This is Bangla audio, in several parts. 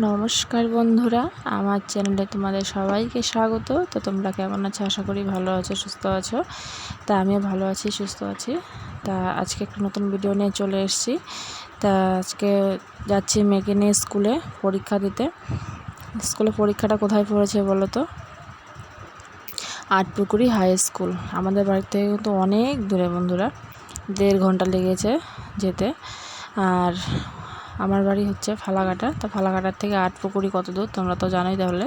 নমস্কার বন্ধুরা, আমার চ্যানেলে তোমাদের সবাইকে স্বাগত। তো তোমরা কেমন আছো? আশা করি ভালো আছো, সুস্থ আছো? তা আমিও ভালো আছি, সুস্থ আছি। তা আজকে একটা নতুন ভিডিও নিয়ে চলে এসেছি। তা আজকে যাচ্ছি মেয়েকে নিয়ে স্কুলে পরীক্ষা দিতে। স্কুলে পরীক্ষাটা কোথায় পড়েছে বলো তো? Atpukuri high school. আমাদের বাড়ি থেকে কিন্তু অনেক দূরে বন্ধুরা, দেড় ঘণ্টা লেগেছে যেতে। আর আমার বাড়ি হচ্ছে ফালাকাটা। তো ফালাকাটার থেকে আটপুকুরি কত দূর তোমরা তো জানোই তাহলে,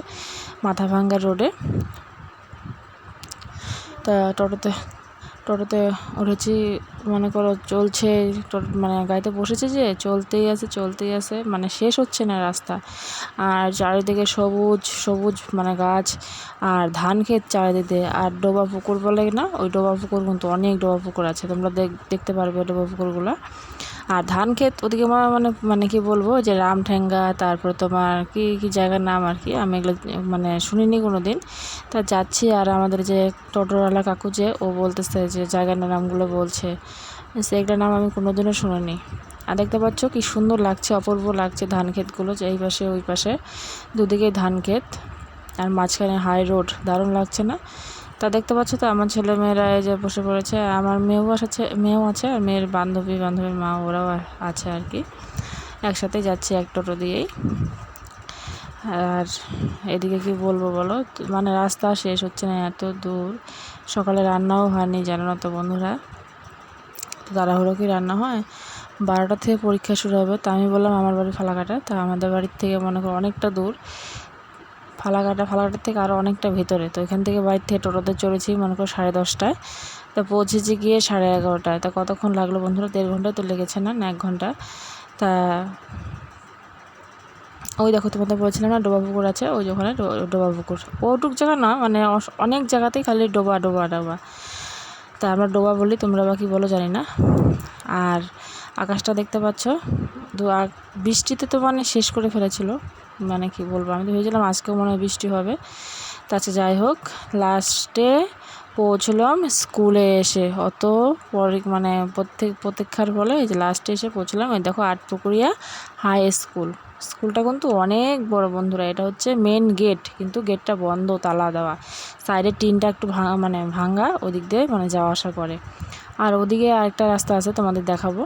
মাথাভাঙ্গা রোডে তা টোটোতে টোটোতে উঠেছি, মনে করো চলছে, টোটো মানে গাড়িতে বসেছে যে, চলতেই আছে চলতেই আছে মানে শেষ হচ্ছে না রাস্তা। আর চারিদিকে সবুজ সবুজ মানে গাছ, আর ধান ক্ষেত চারিদিকে, আর ডোবা পুকুর বলে না, ওই ডোবা পুকুর কিন্তু অনেক ডোবা পুকুর আছে, তোমরা দেখতে পারবে ডোবা পুকুরগুলো। আর ধান ক্ষেত ওদিকে মানে মানে কি বলব, যে রামঠেঙ্গা, তারপরে তোমার কি কি জায়গার নাম আর কি, আমি এগুলো মানে শুনিনি কোনো দিন তা যাচ্ছি আর আমাদের যে টোটোওয়ালা কাকু যে, ও বলতেছে যে জায়গার নামগুলো বলছে। সেগুলোর নাম আমি কোনো দিনও শুনিনি। আর দেখতে পাচ্ছ কি সুন্দর লাগছে, অপূর্ব লাগছে ধান ক্ষেতগুলো যে এই পাশে, ওই পাশে। দুদিকেই ধান ক্ষেত, আর মাঝখানে হাই রোড, দারুণ লাগছে না? তা দেখতে পাচ্ছ তো, আমার ছেলে মেয়েরা এই যে বসে পড়েছে, আমার মেয়েও আছে মেয়েও আছে আর মেয়ের বান্ধবী, বান্ধবীর মা, ওরাও আছে আর কি। একসাথে যাচ্ছি এক টোটো দিয়েই। আর এদিকে কি বলব বলো মানে রাস্তা শেষ হচ্ছে না, এত দূর। সকালে রান্নাও হয়নি, জানো না তো বন্ধুরা। তো তাড়াহুড়ো কি রান্না হয়? বারোটা থেকে পরীক্ষা শুরু হবে, তা আমি বললাম আমার বাড়ি ফালাকাটা, তা আমাদের বাড়ির থেকে মনে করো অনেকটা দূর। ফালাকাটা, ফালাকাটার থেকে আরও অনেকটা ভিতরে। তো এখান থেকে বাড়ির থেকে টোটোতে চড়েছি, মনে করো সাড়ে দশটায়। তো পৌঁছেছি গিয়ে সাড়ে এগারোটায়। তা কতক্ষণ লাগল বন্ধুরা? দেড় ঘণ্টা তো লেগেছে না? এক ঘণ্টা। তা ওই দেখো তোমাদের বলছিলাম না ডোবা পুকুর আছে। ওই ওখানে ডোবা পুকুর ওটুক জায়গা না মানে অনেক জায়গাতেই খালি ডোবা ডোবা ডোবা। তা আমরা ডোবা বলি, তোমরা বা বলো জানি না। আর আকাশটা দেখতে পাচ্ছ দু বৃষ্টিতে তো মানে শেষ করে ফেলেছিল। মানে কি বলব, আমি তো ভেবেছিলাম আজকেও মনে হয় বৃষ্টি হবে। তাছে যাই হোক লাস্টে পৌঁছলাম স্কুলে এসে। অত মানে প্রত্যেক প্রতীক্ষার ফলে এই যে লাস্টে এসে পৌঁছলাম। এই দেখো আটপুকুরিয়া হাই স্কুল স্কুলটা কিন্তু অনেক বড় বন্ধুরা, এটা হচ্ছে মেন গেট কিন্তু গেটটা বন্ধ, তালা দেওয়া। সাইডের টিনটা একটু ভাঙা মানে ভাঙা, ওদিক দিয়ে মানে যাওয়া আসা করে। আর ওদিকে আরেকটা রাস্তা আছে, তোমাদের দেখাবো।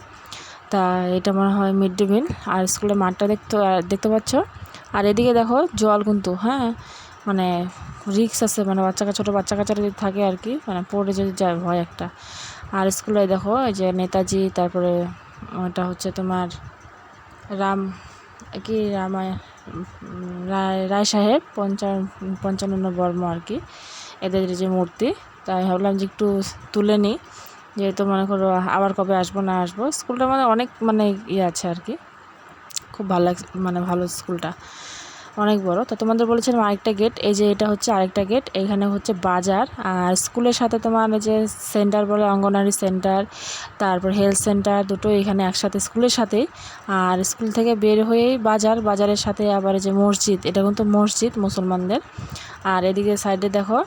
তা এটা মনে হয় মিড ডে মিল আর স্কুলের মাঠটা দেখতে দেখতে পাচ্ছ? আর এদিকে দেখো জল কিন্তু হ্যাঁ? মানে রিক্স আছে মানে বাচ্চা ছোটো বাচ্চা কাচ্চারা যদি থাকে আর কি মানে পড়ে যদি যায় ভয় একটা। আর স্কুলে দেখো এই যে নেতাজি, তারপরে ওটা হচ্ছে তোমার রাম, কি রামায় রায় রায় সাহেব, পঞ্চা, পঞ্চান্ন বর্ম আর কি, এদের যে মূর্তি। তাই ভাবলাম যে একটু তুলে নিই, যেহেতু মনে করো আবার কবে আসব না আসব। স্কুলটা মানে অনেক মানে ইয়ে আছে আর কি। খুব ভালো লাগ মানে ভালো স্কুলটা। অনেক বড়। তো তোমাদের বলেছিলাম আরেকটা গেট এই যে এটা হচ্ছে আরেকটা গেট এখানে হচ্ছে বাজার। আর স্কুলের সাথে তোমার যে সেন্টার বলে অঙ্গনারী সেন্টার তারপর হেলথ সেন্টার দুটো এখানে একসাথে স্কুলের সাথেই। আর স্কুল থেকে বের হয়েই বাজার, বাজারের সাথে আবার যে মসজিদ, এটা কিন্তু মসজিদ মুসলমানদের। আর এদিকে সাইডে দেখো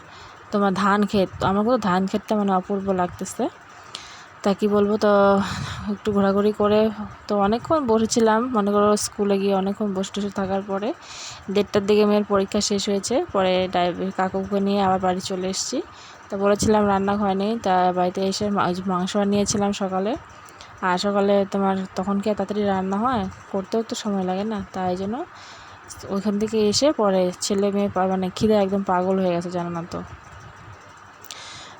তোমার ধান ক্ষেত আমার কিন্তু ধান ক্ষেতটা মানে অপূর্ব লাগতেছে। তা কী বলব, তো একটু ঘোরাঘুরি করে তো অনেকক্ষণ বসেছিলাম। মনে করো স্কুলে গিয়ে অনেকক্ষণ বসে টসে থাকার পরে দেড়টার দিকে মেয়ের পরীক্ষা শেষ হয়েছে। পরে ড্রাইভার কাকুকে নিয়ে আবার বাড়ি চলে এসেছি। তা বলেছিলাম রান্না হয়নি, তা বাড়িতে এসে মাংস নিয়েছিলাম সকালে। আর সকালে তোমার তখন কি তাড়াতাড়ি রান্না হয়? করতেও তো সময় লাগে না, তাই জন্য ওইখান থেকে এসে পরে ছেলে মেয়ে মানে খিদে একদম পাগল হয়ে গেছে, জানো না তো।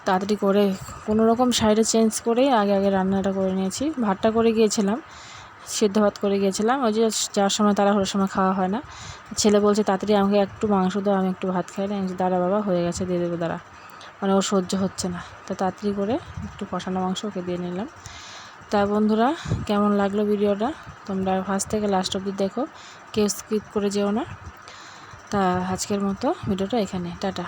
তাড়াতাড়ি করে কোনো রকম সাইডে চেঞ্জ করেই আগে আগে রান্নাটা করে নিয়েছি। ভাতটা করে গিয়েছিলাম, সেদ্ধ ভাত করে গিয়েছিলাম। ওই যে যাওয়ার সময় তারা হওয়ার সময় খাওয়া হয় না। ছেলে বলছে, তাড়াতাড়ি আমাকে একটু মাংস দাও, আমি একটু ভাত খাই। না দাঁড়া বাবা, হয়ে গেছে, দিয়ে দেবো, দাঁড়া। মানে ও সহ্য হচ্ছে না। তো তাড়াতাড়ি করে একটু কষানো মাংস ওকে দিয়ে নিলাম। তা বন্ধুরা, কেমন লাগল ভিডিওটা? তোমরা ফার্স্ট থেকে লাস্ট অব্দি দেখো। কেউ স্কিপ করে যেও না। তা আজকের মতো ভিডিওটা এখানে। টাটা।